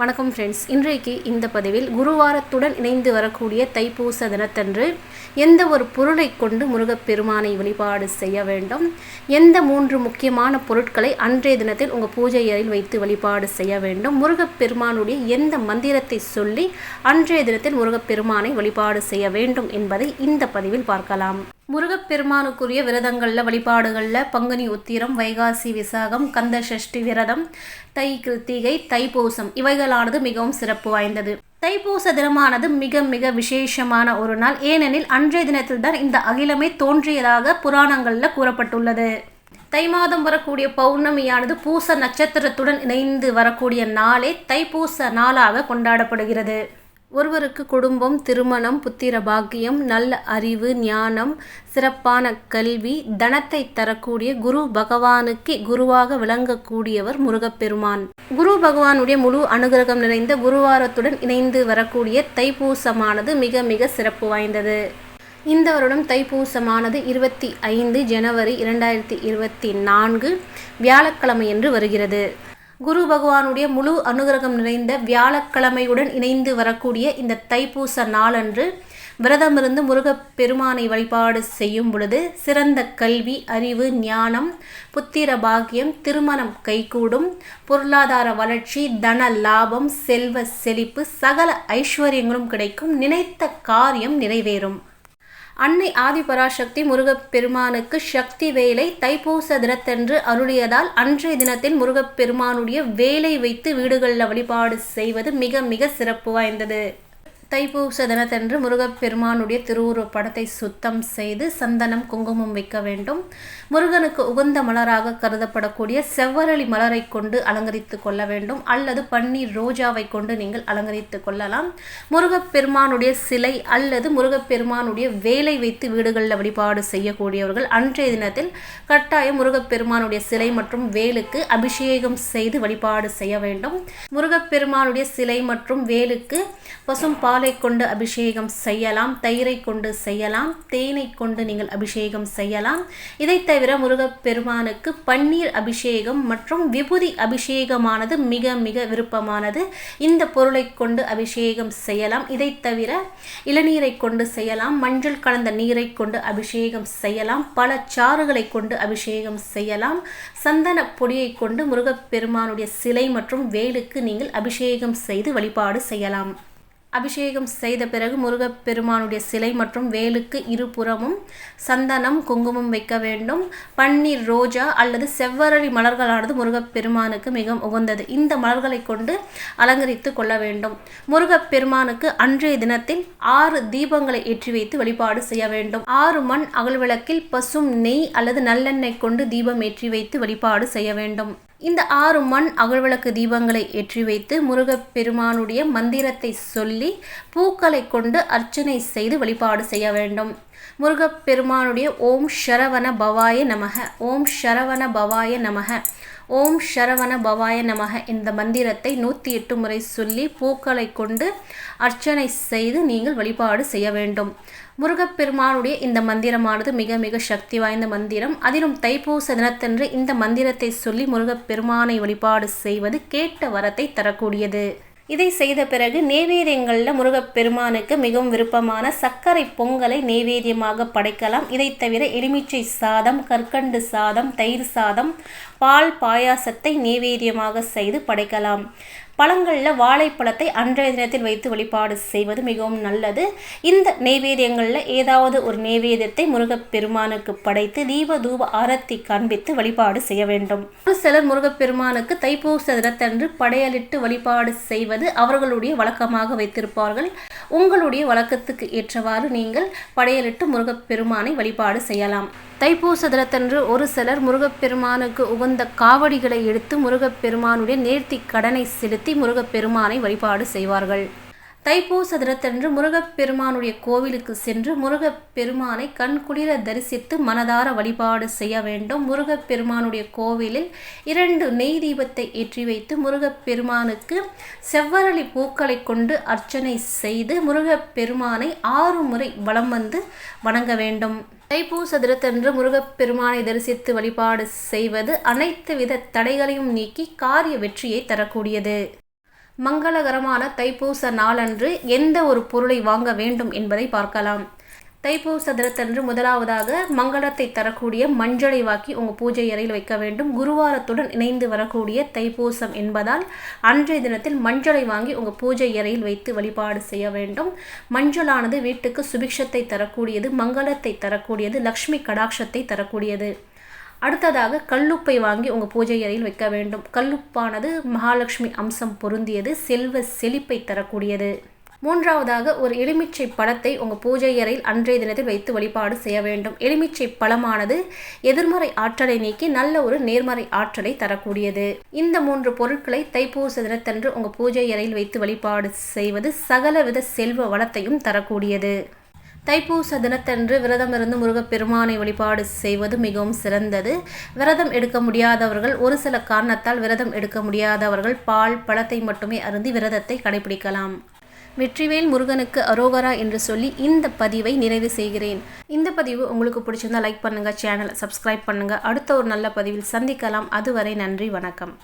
வணக்கம் ஃப்ரெண்ட்ஸ் இன்றைக்கு இந்த பதிவில் குருவாரத்துடன் இணைந்து வரக்கூடிய தைப்பூச தினத்தன்று எந்த ஒரு பொருளை கொண்டு முருகப்பெருமானை வழிபாடு செய்ய வேண்டும்? எந்த மூன்று முக்கியமான பொருட்களை அன்றைய தினத்தில் உங்கள் பூஜை அறையில் வைத்து வழிபாடு செய்ய வேண்டும்? முருகப்பெருமானுடைய எந்த மந்திரத்தை சொல்லி அன்றைய தினத்தில் முருகப்பெருமானை வழிபாடு செய்ய வேண்டும் என்பதை இந்த பதிவில் பார்க்கலாம். முருகப்பெருமானுக்குரிய விரதங்களில் வழிபாடுகளில் பங்குனி உத்திரம் வைகாசி விசாகம் கந்த சஷ்டி விரதம் தை கிருத்திகை தைப்பூசம் இவைகளானது மிகவும் சிறப்பு வாய்ந்தது. தைப்பூச தினமானது மிக மிக விசேஷமான ஒரு நாள். ஏனெனில் அன்றைய தினத்தில்தான் இந்த அகிலமே தோன்றியதாக புராணங்களில் கூறப்பட்டுள்ளது. தை மாதம் வரக்கூடிய பௌர்ணமியானது பூச நட்சத்திரத்துடன் இணைந்து வரக்கூடிய நாளே தைப்பூச நாளாக கொண்டாடப்படுகிறது. ஒருவருக்கு குடும்பம் திருமணம் புத்திர பாக்கியம் நல்ல அறிவு ஞானம் சிறப்பான கல்வி தனத்தை தரக்கூடிய குரு பகவானுக்கு குருவாக விளங்கக்கூடியவர் முருகப்பெருமான். குரு பகவானுடைய முழு அனுகிரகம் நிறைந்த குருவாரத்துடன் இணைந்து வரக்கூடிய தைப்பூசமானது மிக மிக சிறப்பு வாய்ந்தது. இந்த வருடம் தைப்பூசமானது இருபத்தி ஐந்து ஜனவரி இரண்டாயிரத்தி இருபத்தி நான்கு வியாழக்கிழமையன்று வருகிறது. குரு பகவானுடைய முழு அனுகிரகம் நிறைந்த வியாழக்கிழமையுடன் இணைந்து வரக்கூடிய இந்த தைப்பூச நாளன்று விரதமிருந்து முருகப்பெருமானை வழிபாடு செய்யும் பொழுது சிறந்த கல்வி அறிவு ஞானம் புத்திர பாக்கியம் திருமணம் கைகூடும் பொருளாதார வளர்ச்சி தன லாபம் செல்வ செழிப்பு சகல ஐஸ்வர்யங்களும் கிடைக்கும். நினைத்த காரியம் நிறைவேறும். அன்னை ஆதிபராசக்தி முருகப்பெருமானுக்கு சக்தி வேலை தைப்பூச தினத்தன்று அருளியதால் அன்றைய தினத்தில் முருகப்பெருமானுடைய வேலை வைத்து வீடுகளில் வழிபாடு செய்வது மிக மிக சிறப்பு வாய்ந்தது. தைப்பூச தினத்தன்று முருகப்பெருமானுடைய திருவுருவப் படத்தை சுத்தம் செய்து சந்தனம் குங்குமம் வைக்க வேண்டும். முருகனுக்கு உகந்த மலராக கருதப்படக்கூடிய செவ்வரளி மலரை கொண்டு அலங்கரித்து கொள்ள வேண்டும். அல்லது பன்னீர் ரோஜாவை கொண்டு நீங்கள் அலங்கரித்து கொள்ளலாம். முருகப்பெருமானுடைய சிலை அல்லது முருகப்பெருமானுடைய வேலை வைத்து வீடுகளில் வழிபாடு செய்யக்கூடியவர்கள் அன்றைய தினத்தில் கட்டாயம் முருகப்பெருமானுடைய சிலை மற்றும் வேலுக்கு அபிஷேகம் செய்து வழிபாடு செய்ய வேண்டும். முருகப்பெருமானுடைய சிலை மற்றும் வேலுக்கு பசும் பால் கொண்டு அபிஷேகம் செய்யலாம் தயிரை கொண்டு செய்யலாம் தேனை கொண்டு நீங்கள் அபிஷேகம் செய்யலாம். இதை தவிர முருகப்பெருமானுக்கு பன்னீர் அபிஷேகம் மற்றும் விபூதி அபிஷேகமானது மிக மிக விருப்பமானது. இந்த பொருளை கொண்டு அபிஷேகம் செய்யலாம். இதை தவிர இளநீரை கொண்டு செய்யலாம் மஞ்சள் கலந்த நீரை கொண்டு அபிஷேகம் செய்யலாம் பல சாறுகளை கொண்டு அபிஷேகம் செய்யலாம். சந்தன பொடியை கொண்டு முருகப்பெருமானுடைய சிலை மற்றும் வேலுக்கு நீங்கள் அபிஷேகம் செய்து வழிபாடு செய்யலாம். அபிஷேகம் செய்த பிறகு முருகப்பெருமானுடைய சிலை மற்றும் வேலுக்கு இருபுறமும் சந்தனம் குங்குமம் வைக்க வேண்டும். பன்னீர் ரோஜா அல்லது செவ்வரளி மலர்களானது முருகப்பெருமானுக்கு மிகவும் உகந்தது. இந்த மலர்களை கொண்டு அலங்கரித்து கொள்ள வேண்டும். முருகப்பெருமானுக்கு அன்றைய தினத்தில் ஆறு தீபங்களை ஏற்றி வைத்து வழிபாடு செய்ய வேண்டும். ஆறு மண் அகல்விளக்கில் பசும் நெய் அல்லது நல்லெண்ணெய் கொண்டு தீபம் ஏற்றி வைத்து வழிபாடு செய்ய வேண்டும். இந்த ஆறு மண் அகழ்விளக்கு தீபங்களை ஏற்றி வைத்து முருகப்பெருமானுடைய மந்திரத்தை சொல்லி பூக்களை கொண்டு அர்ச்சனை செய்து வழிபாடு செய்ய வேண்டும். முருகப்பெருமானுடைய ஓம் ஷரவண பவாய நமக. ஓம் ஷரவண பவாய நமக. ஓம் ஷரவண பவாய நமக. இந்த மந்திரத்தை நூற்றி எட்டு முறை சொல்லி பூக்களை கொண்டு அர்ச்சனை செய்து நீங்கள் வழிபாடு செய்ய வேண்டும். முருகப்பெருமானுடைய இந்த மந்திரமானது மிக மிக சக்தி வாய்ந்த மந்திரம். அதிலும் தைப்பூச தினத்தன்று இந்த மந்திரத்தை சொல்லி முருகப்பெருமானை வழிபாடு செய்வது கேட்ட வரத்தை தரக்கூடியது. இதை செய்த பிறகு நெய்வேதியங்களில் முருகப்பெருமானுக்கு மிகவும் விருப்பமான சர்க்கரை பொங்கலை நெய்வேதியமாக படைக்கலாம். இதை தவிர எலுமிச்சை சாதம் கற்கண்டு சாதம் தயிர் சாதம் பால் பாயாசத்தை நேவேதியமாக செய்து படைக்கலாம். பழங்களில் வாழைப்பழத்தை அன்றைய தினத்தில் வைத்து வழிபாடு செய்வது மிகவும் நல்லது. இந்த நெய்வேதியங்களில் ஏதாவது ஒரு நெய்வேதியத்தை முருகப்பெருமானுக்கு படைத்து தீப தூப ஆரத்தி காண்பித்து வழிபாடு செய்ய வேண்டும். ஒரு சிலர் முருகப்பெருமானுக்கு தைப்பூச தினத்தன்று படையலிட்டு வழிபாடு செய்வது அவர்களுடைய வழக்கமாக வைத்திருப்பார்கள். உங்களுடைய வழக்கத்துக்கு ஏற்றவாறு நீங்கள் படையலிட்டு முருகப்பெருமானை வழிபாடு செய்யலாம். தைப்பூச தினத்தன்று ஒரு சிலர் முருகப்பெருமானுக்கு உகந்த காவடிகளை எடுத்து முருகப்பெருமானுடைய நேர்த்தி கடனை செலுத்தி முருகப்பெருமானை வழிபாடு செய்வார்கள். தைப்பூச தினத்தன்று முருகப்பெருமானுடைய கோவிலுக்கு சென்று முருகப்பெருமானை கண்குளிர தரிசித்து மனதார வழிபாடு செய்ய வேண்டும். முருகப்பெருமானுடைய கோவிலில் இரண்டு நெய் தீபத்தை ஏற்றி வைத்து முருகப்பெருமானுக்கு செவ்வரளி பூக்களை கொண்டு அர்ச்சனை செய்து முருகப்பெருமானை ஆறு முறை வலம் வந்து வணங்க வேண்டும். தைப்பூச தினத்தன்று முருகப்பெருமானை தரிசித்து வழிபாடு செய்வது அனைத்து வித தடைகளையும் நீக்கி காரிய வெற்றியை தரக்கூடியது. மங்களகரமான தைப்பூச நாளன்று எந்த ஒரு பொருளை வாங்க வேண்டும் என்பதை பார்க்கலாம். தைப்பூச தினத்தன்று முதலாவதாக மங்களத்தை தரக்கூடிய மஞ்சளை வாக்கி உங்கள் பூஜை அறையில் வைக்க வேண்டும். குருவாரத்துடன் இணைந்து வரக்கூடிய தைப்பூசம் என்பதால் அன்றைய தினத்தில் மஞ்சளை வாங்கி உங்கள் பூஜை அறையில் வைத்து வழிபாடு செய்ய வேண்டும். மஞ்சளானது வீட்டுக்கு சுபிக்ஷத்தை தரக்கூடியது மங்களத்தை தரக்கூடியது லக்ஷ்மி கடாட்சத்தை தரக்கூடியது. அடுத்ததாக கல்லுப்பை வாங்கி உங்கள் பூஜை அறையில் வைக்க வேண்டும். கல்லுப்பானது மகாலட்சுமி அம்சம் பொருந்தியது செல்வ செழிப்பை தரக்கூடியது. மூன்றாவதாக ஒரு எலுமிச்சை பழத்தை உங்கள் பூஜை அறையில் அன்றைய தினத்தில் வைத்து வழிபாடு செய்ய வேண்டும். எலுமிச்சை பழமானது எதிர்மறை ஆற்றலை நீக்கி நல்ல ஒரு நேர்மறை ஆற்றலை தரக்கூடியது. இந்த மூன்று பொருட்களை தைப்பூச தினத்தன்று உங்கள் பூஜை அறையில் வைத்து வழிபாடு செய்வது சகலவித செல்வ வளத்தையும் தரக்கூடியது. தைப்பூச தினத்தன்று விரதம் இருந்து முருகப்பெருமானை வழிபாடு செய்வது மிகவும் சிறந்தது. விரதம் எடுக்க முடியாதவர்கள் ஒரு சில காரணத்தால் விரதம் எடுக்க முடியாதவர்கள் பால் பழத்தை மட்டுமே அருந்தி விரதத்தை கடைபிடிக்கலாம். வெற்றிவேல் முருகனுக்கு அரோகரா என்று சொல்லி இந்த பதிவை நிறைவு செய்கிறேன். இந்த பதிவு உங்களுக்கு பிடிச்சிருந்தா லைக் பண்ணுங்கள் சேனலை சப்ஸ்கிரைப் பண்ணுங்கள் அடுத்த ஒரு நல்ல பதிவில் சந்திக்கலாம். அதுவரை நன்றி வணக்கம்.